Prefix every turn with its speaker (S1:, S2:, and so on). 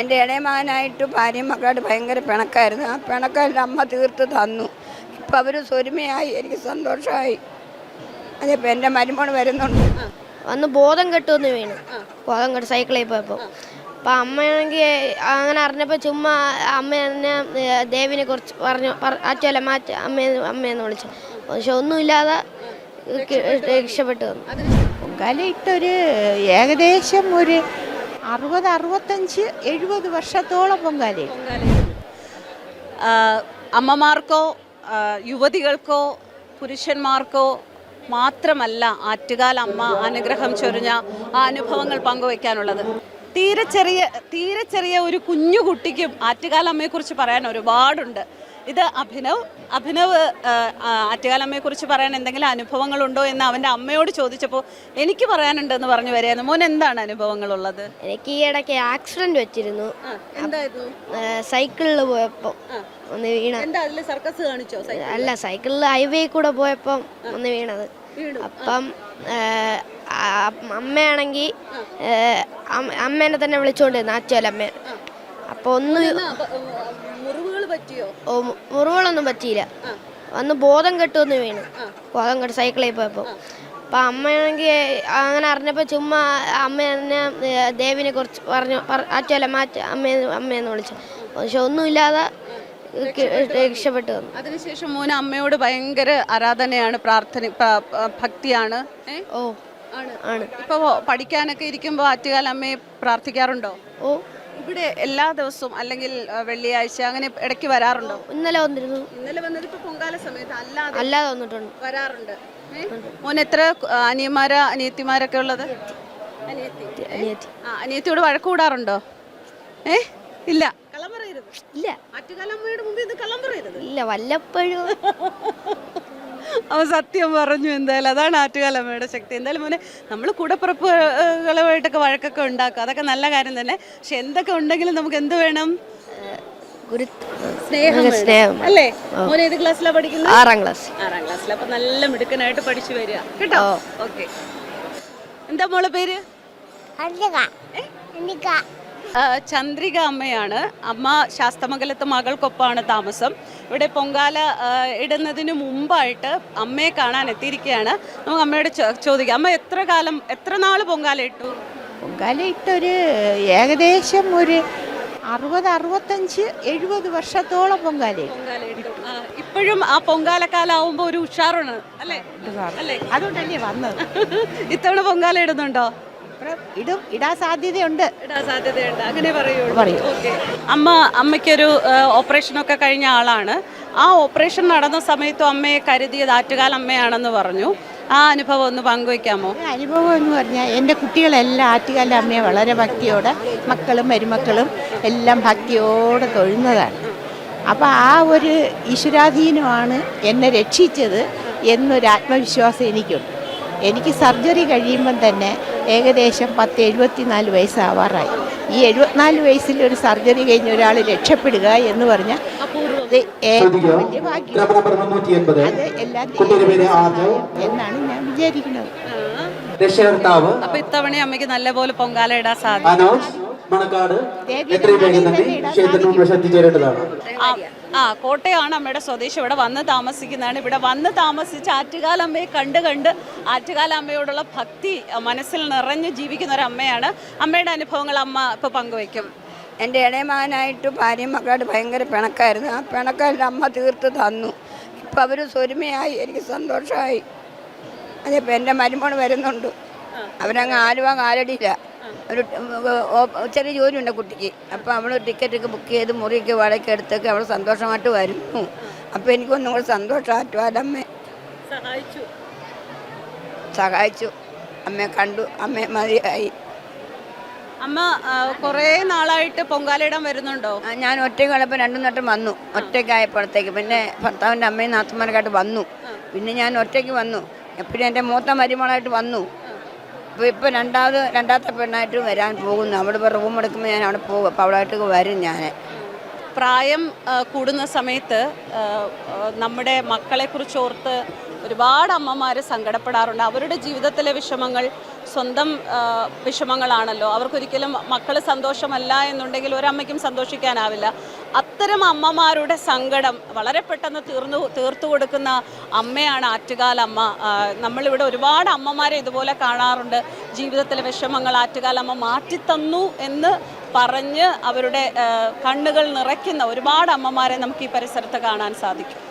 S1: എന്റെ ഇളയ മകനായിട്ട് ഭാര്യയും മക്കളായിട്ട് ഭയങ്കര പിണക്കായിരുന്നു. ആ പിണക്കെല്ലാം അമ്മ തീർത്ത് തന്നു. ഇപ്പം അവർ സ്വരുമയായി എനിക്ക് സന്തോഷമായി. അതിപ്പോൾ എന്റെ മരുമോൾ വരുന്നുണ്ട്.
S2: അന്ന് ബോധം കെട്ടുമെന്ന് വീണു. ബോധം കെട്ട് സൈക്കിളിൽ പോയപ്പോൾ. അപ്പം അമ്മയാണെങ്കിൽ അങ്ങനെ അറിഞ്ഞപ്പോൾ ചുമ്മാ അമ്മ എന്നെ ദേവിനെ കുറിച്ച് പറഞ്ഞു അച്ഛല്ല മാറ്റ അമ്മയെന്ന് അമ്മയെന്ന് വിളിച്ചു. പക്ഷെ ഒന്നുമില്ലാതെ രക്ഷപ്പെട്ടു വന്നു.
S3: പൊങ്കാലയിട്ടൊരു ഏകദേശം ഒരു അറുപത് അറുപത്തഞ്ച് എഴുപത് വർഷത്തോളം പൊങ്കാലയിട്ടു
S4: ആ, അമ്മമാർക്കോ യുവതികൾക്കോ പുരുഷന്മാർക്കോ മാത്രമല്ല ആറ്റുകാൽ അമ്മ അനുഗ്രഹം ചൊരിഞ്ഞ ആ അനുഭവങ്ങൾ പങ്കുവയ്ക്കാനുള്ളത് തീരെ ചെറിയ തീരെ ചെറിയ ഒരു കുഞ്ഞു കുട്ടിക്കും ആറ്റുകാലമ്മയെക്കുറിച്ച് പറയാൻ ഒരുപാടുണ്ട്. ഇത് അഭിനവ് അഭിനവ് ആറ്റുകാലമ്മയെ കുറിച്ച് ആറ്റുകാൽ പറയാൻ എന്തെങ്കിലും അനുഭവങ്ങളുണ്ടോ എന്ന് അവന്റെ അമ്മയോട് ചോദിച്ചപ്പോൾ എനിക്ക് പറയാനുണ്ടെന്ന് പറഞ്ഞു വരികയായിരുന്നു. മോൻ എന്താണ് അനുഭവങ്ങളുള്ളത്?
S2: എനിക്ക് ഈ ഇടയ്ക്ക് ആക്സിഡന്റ് വെച്ചിരുന്നു. സൈക്കിളിൽ പോയപ്പോൾ ഒന്ന് വീണ
S4: സർക്കസ് കാണിച്ചോ?
S2: അല്ല സൈക്കിളിൽ ഹൈവേ കൂടെ പോയപ്പം ഒന്ന് വീണത്. അപ്പം അമ്മയാണെങ്കിൽ അമ്മേനെ തന്നെ വിളിച്ചോണ്ടിരുന്നു അച്ഛലമ്മ അപ്പോൾ ഒന്ന്
S4: പറ്റിയോ?
S2: ഓ, മുറിവുകളൊന്നും പറ്റിയില്ല. വന്ന് ബോധം കെട്ടുമെന്ന് വീണു. ബോധം കെട്ട് സൈക്കിളിൽ പോയപ്പോൾ അപ്പം അമ്മയാണെങ്കിൽ അങ്ങനെ അറിഞ്ഞപ്പോൾ ചുമ്മാ അമ്മ എന്നെ ദേവിനെ കുറിച്ച് പറഞ്ഞു അച്ഛല്ല മാറ്റ അമ്മയെന്ന് അമ്മയെന്ന് വിളിച്ചു. പക്ഷെ ഒന്നുമില്ലാതെ രക്ഷപ്പെട്ടു വന്നു.
S4: അതിനുശേഷം മോന് അമ്മയോട് ഭയങ്കര ആരാധനയാണ് പ്രാർത്ഥന ഭക്തിയാണ്.
S2: ഓ
S4: ആണ്.
S2: ആണ്.
S4: ഇപ്പൊ പഠിക്കാനൊക്കെ ഇരിക്കുമ്പോൾ ആറ്റുകാൽ അമ്മയെ പ്രാർത്ഥിക്കാറുണ്ടോ?
S2: ഓ
S4: ഇവിടെ എല്ലാ ദിവസവും അല്ലെങ്കിൽ വെള്ളിയാഴ്ച അങ്ങനെ ഇടയ്ക്ക് വരാറുണ്ടോ?
S2: ഇന്നലെ വന്നിരുന്നു.
S4: ഇന്നലെ വന്നത് ഇപ്പൊ പൊങ്കാല സമയത്ത് അല്ലാതെ
S2: അല്ലാതെ വന്നിട്ടുണ്ട്.
S4: വരാറുണ്ട്? മോൻ എത്ര അനിയന്മാര അനിയത്തിമാരൊക്കെ ഉള്ളത്? അനിയത്തിയോട് വഴക്ക് കൂടാറുണ്ടോ? ഏ? ഇല്ല. കള്ളം പറയരുത്.
S2: ഇല്ല.
S4: ആറ്റുകാലമ്മയുടെ മുമ്പിൽ ഇത് കള്ളം പറയരുത്.
S2: ഇല്ല വല്ലപ്പോഴും.
S4: അവൻ സത്യം പറഞ്ഞു എന്തായാലും അതാണ് ആറ്റുകാലമ്മയുടെ ശക്തി. എന്തായാലും മോനെ നമ്മൾ കൂടപ്പുറപ്പുകളുമായിട്ടൊക്കെ വഴക്കൊക്കെ ഉണ്ടാക്കും. അതൊക്കെ നല്ല കാര്യം തന്നെ. പക്ഷെ എന്തൊക്കെ ഉണ്ടെങ്കിലും നമുക്ക് എന്ത് വേണം?
S2: ഗുരു
S4: സ്നേഹം അല്ലേ? മോനെ ഏത് ക്ലാസ്സിലാണ് പഠിക്കുന്നത്
S2: ആറാം ക്ലാസ്.
S4: ആറാം ക്ലാസ്സിൽ അപ്പൊ നല്ല മിടുക്കനായിട്ട് പഠിച്ചു വരിക. കേട്ടോ? ഓക്കെ. എന്താ മോളെ പേര്? ചന്ദ്രിക അമ്മയാണ്. അമ്മ ശാസ്തമംഗലത്ത് മകൾക്കൊപ്പമാണ് താമസം. ഇവിടെ പൊങ്കാല ഇടുന്നതിന് മുമ്പായിട്ട് അമ്മയെ കാണാൻ എത്തിയിരിക്കുകയാണ്. നമുക്ക് അമ്മയോട് ചോദിക്കാം. അമ്മ എത്ര കാലം എത്ര നാൾ പൊങ്കാല ഇട്ടു?
S3: പൊങ്കാലയിട്ടൊരു ഏകദേശം ഒരു അറുപത് അറുപത്തഞ്ച് എഴുപത് വർഷത്തോളം
S4: പൊങ്കാല ഇപ്പോഴും ആ പൊങ്കാലക്കാലാവുമ്പോൾ ഒരു ഉഷാറാണ് അല്ലേ?
S3: അതുകൊണ്ടല്ലേ വന്നത്.
S4: ഇത്തവണ പൊങ്കാല ഇടുന്നുണ്ടോ?
S3: ഇടും. ഇടാൻ സാധ്യതയുണ്ട്.
S4: ഇടാൻ സാധ്യതയുണ്ട്. അങ്ങനെ പറയുള്ളൂ.
S3: പറയൂ.
S4: ഓക്കെ. അമ്മ അമ്മയ്ക്കൊരു ഓപ്പറേഷനൊക്കെ കഴിഞ്ഞ ആളാണ്. ആ ഓപ്പറേഷൻ നടന്ന സമയത്തും അമ്മയെ കരുതിയത് ആറ്റുകാൽ അമ്മയാണെന്ന് പറഞ്ഞു. ആ അനുഭവം ഒന്ന് പങ്കുവയ്ക്കാമോ?
S3: അനുഭവം എന്ന് പറഞ്ഞാൽ എന്റെ കുട്ടികളെല്ലാം ആറ്റുകാല അമ്മയെ വളരെ ഭക്തിയോടെ മക്കളും മരുമക്കളും എല്ലാം ഭക്തിയോടെ തൊഴുന്നതാണ്. അപ്പോൾ ആ ഒരു ഈശ്വരാധീനമാണ് എന്നെ രക്ഷിച്ചത് എന്നൊരു ആത്മവിശ്വാസം എനിക്കുണ്ട്. എനിക്ക് സർജറി കഴിയുമ്പം തന്നെ ഏകദേശം പത്ത് എഴുപത്തിനാല് വയസ്സാവാറായി. ഈ എഴുപത്തിനാല് വയസ്സിൽ ഒരു സർജറി കഴിഞ്ഞ ഒരാൾ രക്ഷപ്പെടുക എന്ന് പറഞ്ഞാൽ ഏറ്റവും വലിയ ഭാഗ്യം. അത് എല്ലാം
S5: ആർജവ്
S3: എന്നാണ് ഞാൻ വിചാരിക്കുന്നത്.
S5: രക്ഷകർത്താവ്.
S4: അപ്പൊ ഇത്തവണ അമ്മയ്ക്ക് നല്ലപോലെ പൊങ്കാല ഇടാൻ സാധിക്കും.
S5: മണക്കാട്. എത്രയും വേഗം തന്നെ ക്ഷേത്രത്തിൽ മുമ്പിൽ
S4: ആ, കോട്ടയാണ് കോട്ടയമാണ് അമ്മയുടെ സ്വദേശം. ഇവിടെ വന്ന് താമസിക്കുന്നതാണ്. ഇവിടെ വന്ന് താമസിച്ച് ആറ്റുകാലമ്മയെ കണ്ട് കണ്ട് ആറ്റുകാലമ്മയോടുള്ള ഭക്തി മനസ്സിൽ നിറഞ്ഞ് ജീവിക്കുന്ന ഒരു അമ്മയാണ്. അമ്മയുടെ അനുഭവങ്ങൾ അമ്മ ഇപ്പോൾ പങ്കുവയ്ക്കും.
S1: എന്റെ ഇളയ മകനായിട്ട് ഭാര്യയും മക്കളായിട്ട് ഭയങ്കര പിണക്കായിരുന്നു. ആ പിണക്കെല്ലാം അമ്മ തീർത്ത് തന്നു. ഇപ്പം അവർ സ്വരുമയായി. എനിക്ക് സന്തോഷമായി. അതിപ്പോൾ എന്റെ മരുമോൾ വരുന്നുണ്ട്. അവരങ്ങ് ആലുവ കാലടിയില്ല ഒരു ചെറിയ ജോലിയുണ്ട് കുട്ടിക്ക്. അപ്പോൾ അവൾ ടിക്കറ്റൊക്കെ ബുക്ക് ചെയ്ത് മുറിയൊക്കെ വളയൊക്കെ എടുത്തൊക്കെ അവൾ സന്തോഷമായിട്ട് വരുന്നു. അപ്പോൾ എനിക്കൊന്നും കൂടെ സന്തോഷമാറ്റുവാലമ്മേ
S4: സഹായിച്ചു.
S1: സഹായിച്ചു. അമ്മയെ കണ്ടു. അമ്മയെ മതിയായി.
S4: അമ്മ കുറേ നാളായിട്ട് പൊങ്കാലയിടാൻ വരുന്നുണ്ടോ?
S1: ഞാൻ ഒറ്റയ്ക്ക് ഉള്ളപ്പോൾ രണ്ടും നട്ടം വന്നു. ഒറ്റയ്ക്കായപ്പോഴത്തേക്ക്. പിന്നെ ഭർത്താവിന്റെ അമ്മയും നാത്തുമാരൊക്കെ വന്നു. പിന്നെ ഞാൻ ഒറ്റയ്ക്ക് വന്നു. എപ്പോഴും എന്റെ മൂത്ത മരുമകളായിട്ട് വന്നു. അപ്പോൾ ഇപ്പോൾ രണ്ടാമത് രണ്ടാമത്തെ പെണ്ണായിട്ട് വരാൻ പോകുന്നു. അവിടെ ഇപ്പോൾ റൂം എടുക്കുമ്പോൾ ഞാൻ അവിടെ പോകും. അപ്പോൾ അവിടെയായിട്ട് വരും ഞാൻ
S4: പ്രായം കൂടുന്ന സമയത്ത് നമ്മുടെ മക്കളെ നമ്മുടെ മക്കളെക്കുറിച്ച് ഓർത്ത് ഒരുപാട് അമ്മമാർ സങ്കടപ്പെടാറുണ്ട്. അവരുടെ ജീവിതത്തിലെ വിഷമങ്ങൾ സ്വന്തം വിഷമങ്ങളാണല്ലോ. അവർക്കൊരിക്കലും മക്കൾ സന്തോഷമല്ല എന്നുണ്ടെങ്കിൽ ഒരമ്മയ്ക്കും സന്തോഷിക്കാനാവില്ല. അത്തരം അമ്മമാരുടെ സങ്കടം വളരെ പെട്ടെന്ന് തീർന്നു തീർത്തു കൊടുക്കുന്ന അമ്മയാണ് ആറ്റുകാലമ്മ. നമ്മളിവിടെ ഒരുപാട് അമ്മമാരെ ഇതുപോലെ കാണാറുണ്ട്. ജീവിതത്തിലെ വിഷമങ്ങൾ ആറ്റുകാലമ്മ മാറ്റിത്തന്നു എന്ന് പറഞ്ഞ് അവരുടെ കണ്ണുകൾ നിറയ്ക്കുന്ന ഒരുപാട് അമ്മമാരെ നമുക്ക് ഈ പരിസരത്ത് കാണാൻ സാധിക്കും.